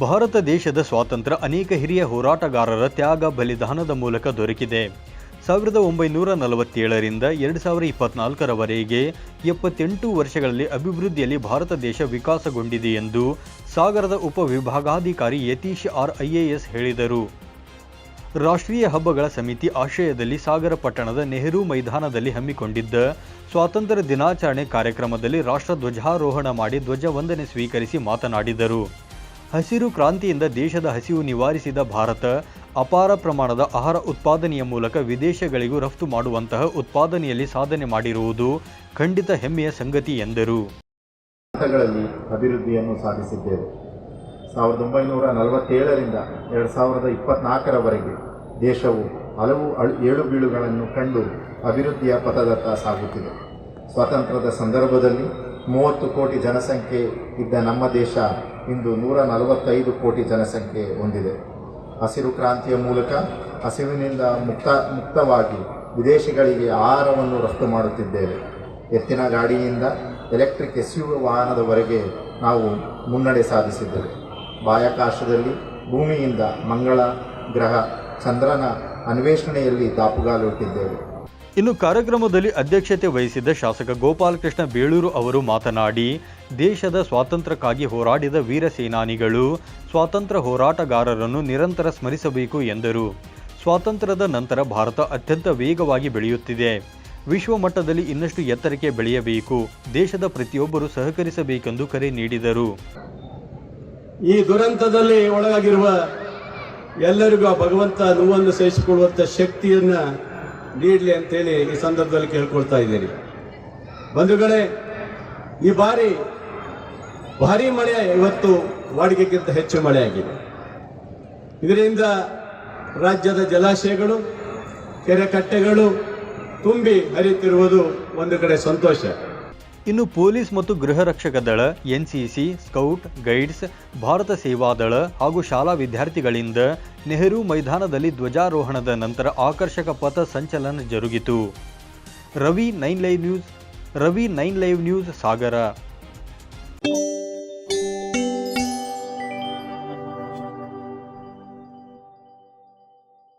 ಭಾರತ ದೇಶದ ಸ್ವಾತಂತ್ರ್ಯ ಅನೇಕ ಹಿರಿಯ ಹೋರಾಟಗಾರರ ತ್ಯಾಗ ಬಲಿದಾನದ ಮೂಲಕ ದೊರಕಿದೆ. ಸಾವಿರದ ಒಂಬೈನೂರ ನಲವತ್ತೇಳರಿಂದ ಎರಡು ಸಾವಿರ ಇಪ್ಪತ್ನಾಲ್ಕರವರೆಗೆ ಎಪ್ಪತ್ತೆಂಟು ವರ್ಷಗಳಲ್ಲಿ ಅಭಿವೃದ್ಧಿಯಲ್ಲಿ ಭಾರತ ದೇಶ ವಿಕಾಸಗೊಂಡಿದೆ ಎಂದು ಸಾಗರದ ಉಪವಿಭಾಗಾಧಿಕಾರಿ ಯತೀಶ್ ಆರ್ ಐಎಎಸ್ ಹೇಳಿದರು. ರಾಷ್ಟ್ರೀಯ ಹಬ್ಬಗಳ ಸಮಿತಿ ಆಶ್ರಯದಲ್ಲಿ ಸಾಗರ ಪಟ್ಟಣದ ನೆಹರು ಮೈದಾನದಲ್ಲಿ ಹಮ್ಮಿಕೊಂಡಿದ್ದ ಸ್ವಾತಂತ್ರ್ಯ ದಿನಾಚರಣೆ ಕಾರ್ಯಕ್ರಮದಲ್ಲಿ ರಾಷ್ಟ್ರ ಧ್ವಜಾರೋಹಣ ಮಾಡಿ ಧ್ವಜ ವಂದನೆ ಸ್ವೀಕರಿಸಿ ಮಾತನಾಡಿದರು. ಹಸಿರು ಕ್ರಾಂತಿಯಿಂದ ದೇಶದ ಹಸಿವು ನಿವಾರಿಸಿದ ಭಾರತ, ಅಪಾರ ಪ್ರಮಾಣದ ಆಹಾರ ಉತ್ಪಾದನೆಯ ಮೂಲಕ ವಿದೇಶಗಳಿಗೂ ರಫ್ತು ಮಾಡುವಂತಹ ಉತ್ಪಾದನೆಯಲ್ಲಿ ಸಾಧನೆ ಮಾಡಿರುವುದು ಖಂಡಿತ ಹೆಮ್ಮೆಯ ಸಂಗತಿ ಎಂದರು. ಅಭಿವೃದ್ಧಿಯನ್ನು ಸಾಧಿಸಿದ್ದೇವೆ. ಸಾವಿರದ ಒಂಬೈನೂರ ನಲವತ್ತೇಳರಿಂದ ಎರಡು ಸಾವಿರದ ಇಪ್ಪತ್ನಾಲ್ಕರವರೆಗೆ ದೇಶವು ಹಲವು ಏಳು ಬೀಳುಗಳನ್ನು ಕಂಡು ಅಭಿವೃದ್ಧಿಯ ಪಥದತ್ತ ಸಾಗುತ್ತಿದೆ. ಸ್ವಾತಂತ್ರ್ಯದ ಸಂದರ್ಭದಲ್ಲಿ ಮೂವತ್ತು ಕೋಟಿ ಜನಸಂಖ್ಯೆ ಇದ್ದ ನಮ್ಮ ದೇಶ ಇಂದು ನೂರ ನಲವತ್ತೈದು ಕೋಟಿ ಜನಸಂಖ್ಯೆ ಹೊಂದಿದೆ. ಹಸಿರು ಕ್ರಾಂತಿಯ ಮೂಲಕ ಹಸಿವಿನಿಂದ ಮುಕ್ತ, ಮುಕ್ತವಾಗಿ ವಿದೇಶಿಗಳಿಗೆ ಆಹಾರವನ್ನು ರಫ್ತು ಮಾಡುತ್ತಿದ್ದೇವೆ. ಎತ್ತಿನ ಗಾಡಿಯಿಂದ ಎಲೆಕ್ಟ್ರಿಕ್ ಎಸ್ ವಾಹನದವರೆಗೆ ನಾವು ಮುನ್ನಡೆ ಸಾಧಿಸಿದ್ದೇವೆ. ಬಾಹ್ಯಾಕಾಶದಲ್ಲಿ ಭೂಮಿಯಿಂದ ಮಂಗಳ, ಗ್ರಹ, ಚಂದ್ರನ ಅನ್ವೇಷಣೆಯಲ್ಲಿ ದಾಪುಗಾಲು ಇಟ್ಟಿದ್ದೇವೆ. ಇನ್ನು ಕಾರ್ಯಕ್ರಮದಲ್ಲಿ ಅಧ್ಯಕ್ಷತೆ ವಹಿಸಿದ್ದ ಶಾಸಕ ಗೋಪಾಲಕೃಷ್ಣ ಬೇಳೂರು ಅವರು ಮಾತನಾಡಿ, ದೇಶದ ಸ್ವಾತಂತ್ರ್ಯಕ್ಕಾಗಿ ಹೋರಾಡಿದ ವೀರ ಸೇನಾನಿಗಳು ಸ್ವಾತಂತ್ರ್ಯ ಹೋರಾಟಗಾರರನ್ನು ನಿರಂತರ ಸ್ಮರಿಸಬೇಕು ಎಂದರು. ಸ್ವಾತಂತ್ರ್ಯದ ನಂತರ ಭಾರತ ಅತ್ಯಂತ ವೇಗವಾಗಿ ಬೆಳೆಯುತ್ತಿದೆ. ವಿಶ್ವ ಮಟ್ಟದಲ್ಲಿ ಇನ್ನಷ್ಟು ಎತ್ತರಕ್ಕೆ ಬೆಳೆಯಬೇಕು. ದೇಶದ ಪ್ರತಿಯೊಬ್ಬರು ಸಹಕರಿಸಬೇಕೆಂದು ಕರೆ ನೀಡಿದರು. ಈ ದುರಂತದಲ್ಲಿ ಒಳಗಾಗಿರುವ ಎಲ್ಲರಿಗೂ ಭಗವಂತ ನೋವನ್ನು ಸಹಿಸಿಕೊಳ್ಳುವಂಥ ಶಕ್ತಿಯನ್ನ ನೀಡಲಿ ಅಂತೇಳಿ ಈ ಸಂದರ್ಭದಲ್ಲಿ ಕೇಳ್ಕೊಳ್ತಾ ಇದ್ದೀರಿ ಬಂಧುಗಳೇ ಈ ಬಾರಿ ಭಾರಿ ಮಳೆ ಇವತ್ತು ವಾಡಿಕೆಗಿಂತ ಹೆಚ್ಚು ಮಳೆಯಾಗಿದೆ ಇದರಿಂದ ರಾಜ್ಯದ ಜಲಾಶಯಗಳು, ಕೆರೆ ಕಟ್ಟೆಗಳು ತುಂಬಿ ಹರಿಯುತ್ತಿರುವುದು ಒಂದು ಕಡೆ ಸಂತೋಷ. ಇನ್ನು ಪೊಲೀಸ್ ಮತ್ತು ಗೃಹ ರಕ್ಷಕ ದಳ, NCC, scout, guides, Bharat Sevadal ಹಾಗೂ ಶಾಲಾ ವಿದ್ಯಾರ್ಥಿಗಳಿಂದ ನೆಹರು ಮೈದಾನದಲ್ಲಿ ಧ್ವಜಾರೋಹಣದ ನಂತರ ಆಕರ್ಷಕ ಪಥ ಸಂಚಲನ ಜರುಗಿತು. Ravi nine live news, Ravi nine live news, Sagar.